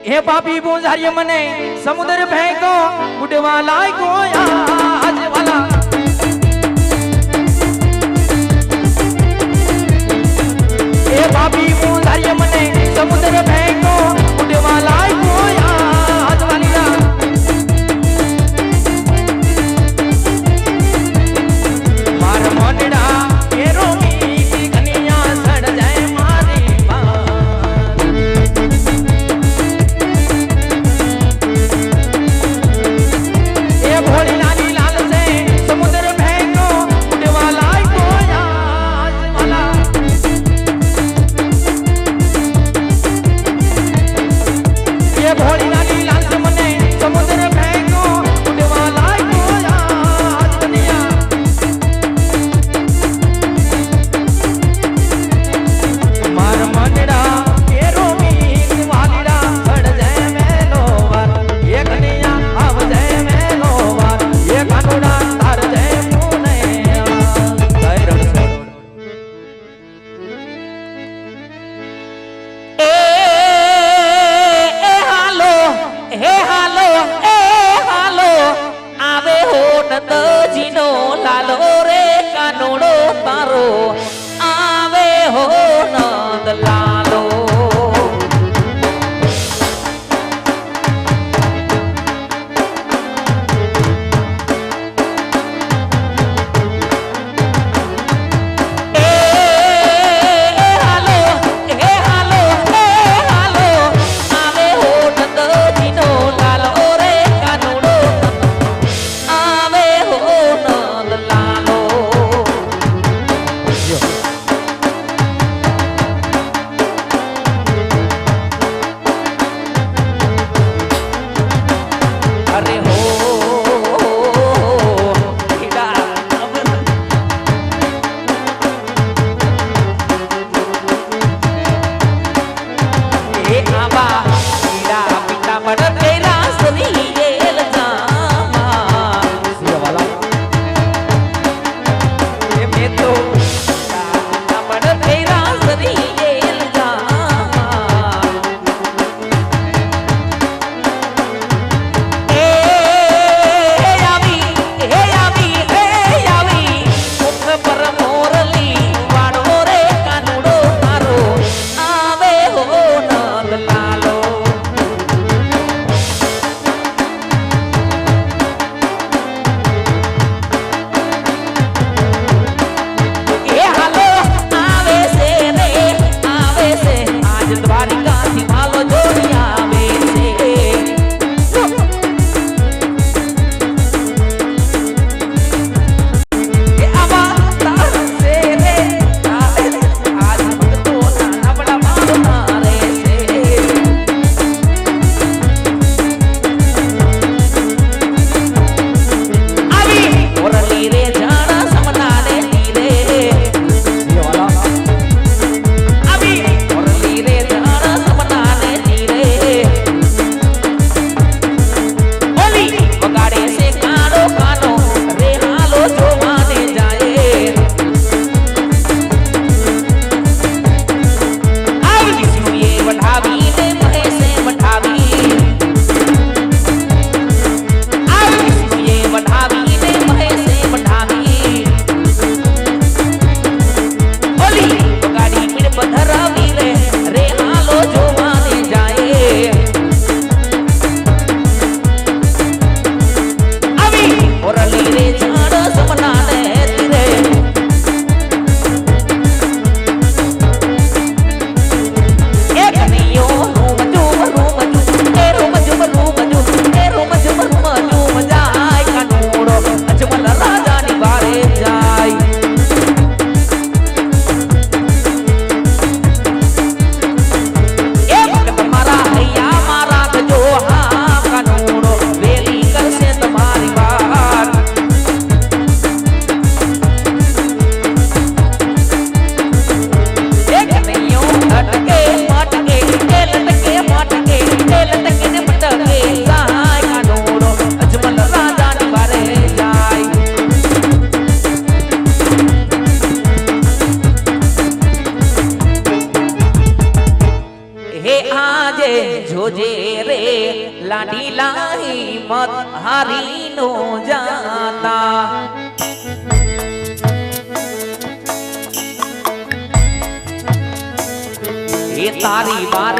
હે પાપી બોઝારી મને સમુદ્ર ફેંકો ઉડવા લાગ્યો આજ વાલા. હે પાપી બોઝારી મને સમુદ્ર ફેંકો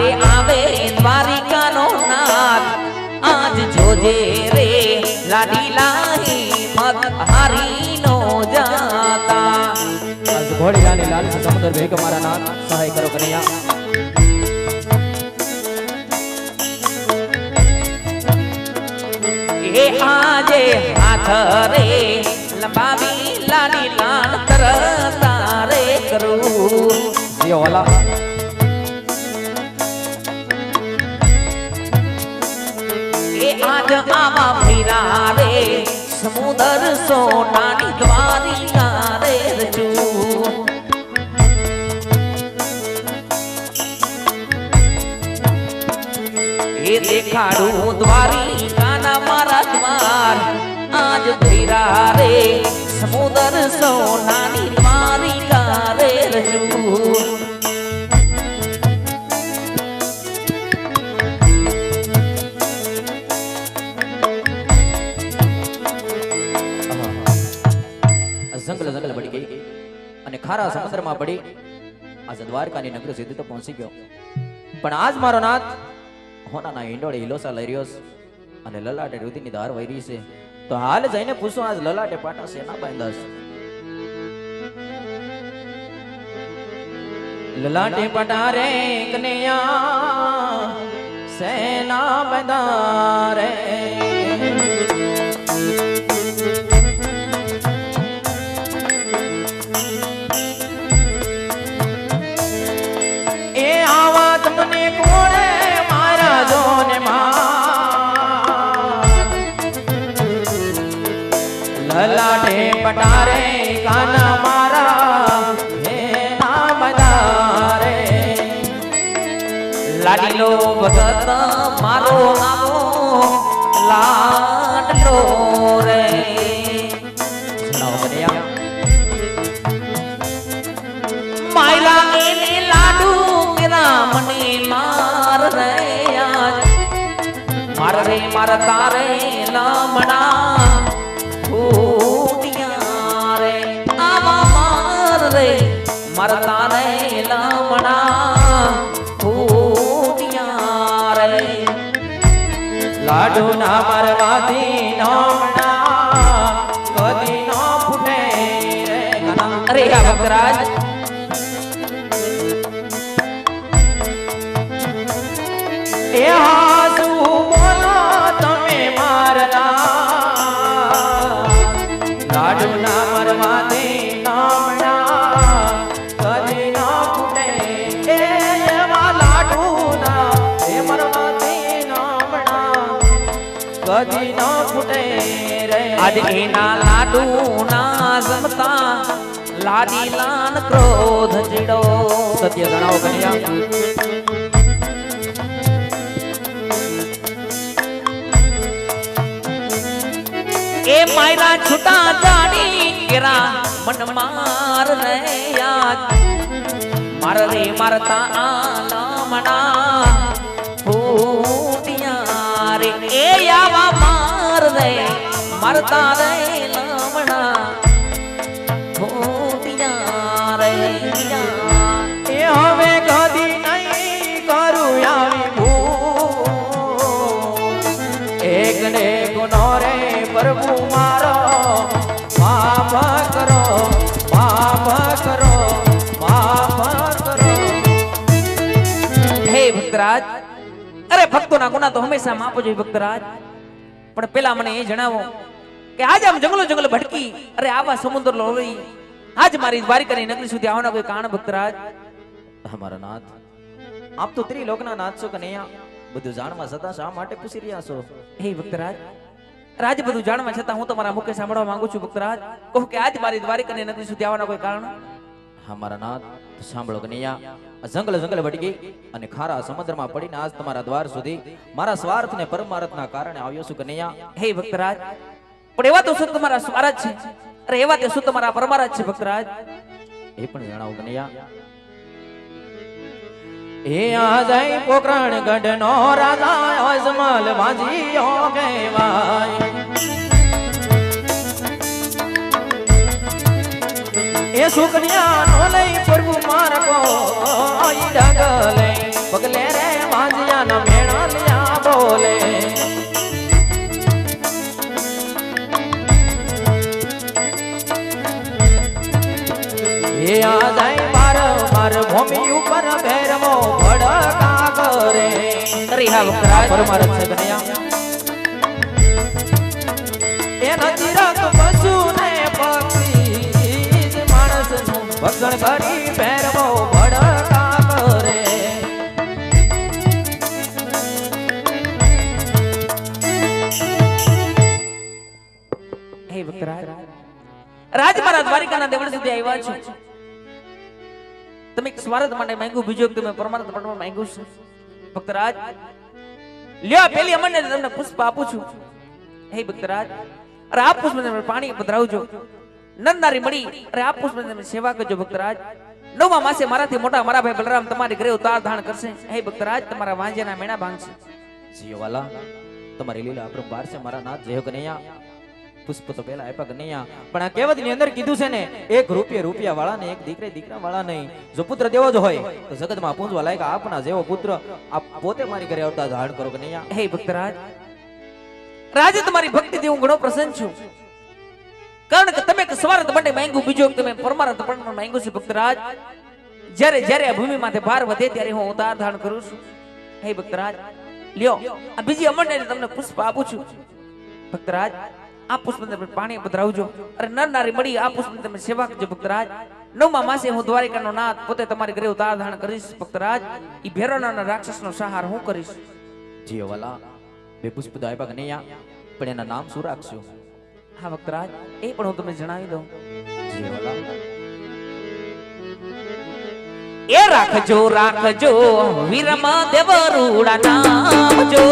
વારે આવે દ્વારિકાનો નાથ આજ જોજે રે લાડી લાહી મત હારી નો જાતા. આજ ઘોડી લાલી લાલ સમુદ્ર ભેગ મારા નાથ. સહાય કરો કનૈયા. હે આજે હાથ રે લંબાવી લાડી લાલ તરતા રે કરું. જે વાલા. આવા ફીરા સમુદર સોનાની દ્વારિકા રે એ દેખાડું દ્વારિકાના મારા દ્વાર આજ ફીરા રે સમુદર સોનાની દ્વારિકા ખારા સમુદ્રમાં પડી. આજે દ્વારકાની નગરી સુધી તો પહોંચી ગયો. પણ આજ મારો નાથ હોનાના હિંડોળે હિલોસા લઈ રહ્યો અને લલાટે રુધિરની ધાર વહી રહી છે. તો હાલ જઈને પૂછો, આજ લલાટે પાટા શેના બાંધા છે? લલાટે પટા રે કનૈયા સેના બાંધા રે? લાડીલો ભગત મારો આવો લાડલો રે. માયલા એને લાડુ કેરા મને માર રે માર રે માર તારે લમણા લાડુ ના મરવાથી નોમણા. કદી નો ફૂટે અરે આ ભક્તરાજ કદી ન રે. આજ એના લાડુ ના જમતા લાડી લાન ક્રોધ ચીડો. સત્ય જણાવો કન્યા. એ માયરા છૂટા જાડી કેરા મન માર રે યાદ મારતા આલમણા ફૂટિયા રે મારતા રે લમણા ફૂટિયા રે. એ હવે કદી નહીં કરું આવી ભૂલ એક ને ગુનો રે પ્રભુ મારો માફ કરો માફ કરો માફ કરો. હે ભક્તરાજ અરે ભક્તોના ગુના તો હંમેશા માપો જોઈએ ભક્તરાજ. પણ પેલા મને એ જણાવો કે આજ આમ જંગલો જંગલ ભટકી, અરે આવા સમુદ્ર લોરી આજ મારી દ્વારિકાની નગરી સુધી આવવાના કોઈ કારણ ભક્તરાજ અમારા નાથ, આપ તો ત્રિલોકના નાથ છો કનૈયા બધું જાણવા છતાં શા માટે પૂછી રહ્યા છો? હે ભક્તરાજ રાજ બધું જાણવા છતાં હું તમારા મુખે સાંભળવા માંગુ છું ભક્તરાજ કહું કે આજ મારી દ્વારિકાની નગરી સુધી આવવાના કોઈ કારણ? અમારા નાથ સાંભળો કનૈયા. જંગલ જંગલ વટી અને ખારા સમુદ્રમાં પડીને આજ તમારા દ્વાર સુધી મારા સ્વાર્થ ને પરમાર્થના કારણે આવ્યો છું કનૈયા. હે ભક્તરાજ પણ એવા તો શું તમારા સ્વારજ છે? અરે એવા તો શું તમારા પરમારજ છે ભક્તરાજ? એ પણ જણાવું કનૈયા. હે આ જાય પોકરણ ગઢ નો રાજા અજમલ વાંજીયો કહેવાય. એ સુકન્યાનો લઈ પ્રભુ મારકો ડગલે. પગલે રે વાંજિયા ના મેળલિયા બોલે. એ આ જાય માર માર ભૂમિ ઉપર ભેરવો ભડકા કરે. અરે હા વક્તરાજ પરમાર સ્વાર્થ માટે માંગ્યું, બીજું તમે પરમાનંદ માટે માંગ્યું છે. ભક્તરાજ, લ્યો, પેલી અમને તમને પુષ્પ આપું છું. હે ભક્તરાજ, અરે આ પુષ્પ તમે પાણી પધરાવજો. નંદારી મળી, અરે આ પુષ્પ તમે સેવા કરજો ભક્તરાજ. નવમા માસે મારાથી મોટા મારા ભાઈ બલરામ તમારી ઘરે ઉતાર ધારણ કરશે. હે ભક્તરાજ, તમારા વાંજેના મેણા ભાંગશે જીવાલા તમારી લીલા અપરંપાર છે, મારા નાથ જય કનૈયા. પુષ્પ તો પેલા આપ્યા કનૈયા પણ આ કહેવતની અંદર કીધું છે ને, એક રૂપિયા રૂપિયા વાળા ને એક દીકરે દીકરા વાળા નહીં. જો પુત્ર દેવો જ હોય, તો જગતમાં પૂંજવા લાયક આપના જેવો પુત્ર આપ પોતે મારી ઘરે આવતા ધારણ કરો કનૈયા હે ભક્તરાજ, રાજે તમારી ભક્તિથી હું ઘણો પ્રસન્ન છું. કારણ કે તમે સ્વાર્થ માટે માંગ્યું, બીજો તમે પરમાર્થ પણ માંગ્યું છે ભક્તરાજ. જ્યારે જ્યારે આ ભૂમિ માથે ભાર વધે ત્યારે હું ઉતાર ધારણ કરું છું. હે ભક્તરાજ, લ્યો, આ બીજી અમરને તમને પુષ્પ આપું છું. ભક્તરાજ આ પુષ્પને તમે પાણી પધરાવજો. અરે નર નારી મળી આ પુષ્પ તમે સેવા કરજો ભક્તરાજ. નવમા માસે હું દ્વારિકાનો નાથ પોતે તમારી ઘરે ઉતાર ધારણ કરીશ ભક્તરાજ. ઈ ભેરોના રાક્ષસનો સહાર હું કરીશ. જીવાલા બે પુષ્પ તો આપ્યા કનૈયા પણ એના નામ શું રાખશો? હા ભક્તરાજ એ પણ હું તમને જણાવી દઉં. જીવાલા એ રાખજો રાખજો વીરમા દેવરુડા નામ જો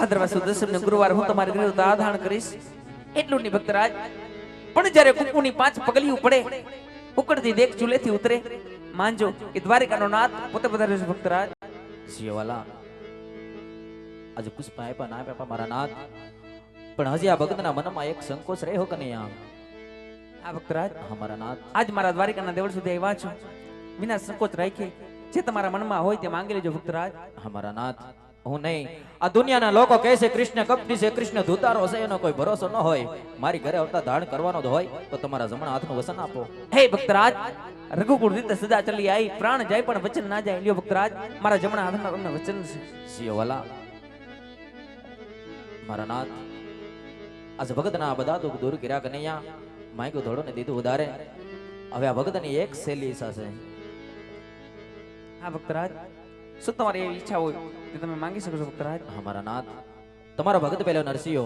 ભાદરવા સુદ ગુરુવાર હું તમારી ઘરે આધાન કરીશ. એટલું ની ભક્તરાજ, પણ જ્યારે કુકુની પાંચ પગલીઓ પડે, ઉકળતી દેખ ચૂલેથી ઉતરે. માનજો એ દ્વારિકાનો નાથ, પોતે પધાર્યો છે ભક્તરાજ. જીવાલા આજે પુષ્પ આપ્યા ના આપ્યા મારા નાથ. પણ હજી આ ભક્તના મનમાં એક સંકોચ રહ્યો કે નહીં આમ? આ ભક્તરાજ? મારા નાથ. આજ મારા દ્વારિકાના દેવળ સુધી આવ્યા છો. વિના સંકોચ રાખી જે તમારા મનમાં હોય તે માંગી લેજો ભક્તરાજ. હા, મારા નાથ. હું નહીં. આ દુનિયાના લોકો કહે છે કૃષ્ણ કપટી છે કૃષ્ણ ધુતારો છે એનો કોઈ ભરોસો ન હોય. મારી ઘરે આવતા ધારણ કરવાનો જ હોય તો તમારા જમણા હાથનું વસન આપો. હે ભક્તરાજ રઘુકુળ રીતે સદા ચલી આવી પ્રાણ જાય પણ વચન ના જાય. લ્યો ભક્તરાજ મારા જમણા હાથના તમને વચન છે. સિંહવાલા મારા નાથ આજે ભગતના આ બધા દુઃખ દૂર કર્યા કનૈયા માયકો ધોળો ને દીધું ઉધારે. હવે આ ભગતની એક શૈલી છે. હા ભક્તરાજ. શું તમારી એવી ઈચ્છા હોય તે તમે માંગી શકો છો ભક્તરાજ અમારા નાથ. તમારા ભગત પહેલો નરસિંહો.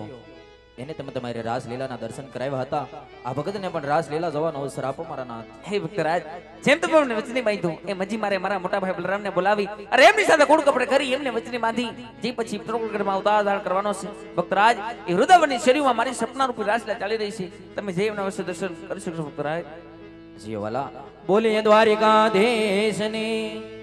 એને તમે તમારી રાસલીલાના દર્શન કરાવ્યા હતા. આ ભગતને પણ રાસલીલા જવાનો અવસર આપો મારા નાથ. હે ભક્તરાજ જેમ તમે અમને વચની બાંધ્યું એ મજી મારે મારા મોટા ભાઈ બલરામને બોલાવી અરે એમની સાથે કોડ કપડે કરી એમને વચની બાંધી. જે પછી પ્રકૃતિમાં ઉતાર કરવાનો છે. ભક્તરાજ એ હૃદયવની શરીરમાં મારી સપના રૂપી રાસલીલા ચાલી રહી છે. તમે જે એમના વર્ષે દર્શન કરી શકશો ભક્તરાજ જીઓ વાલા બોલીએ દ્વારિકાધીશની.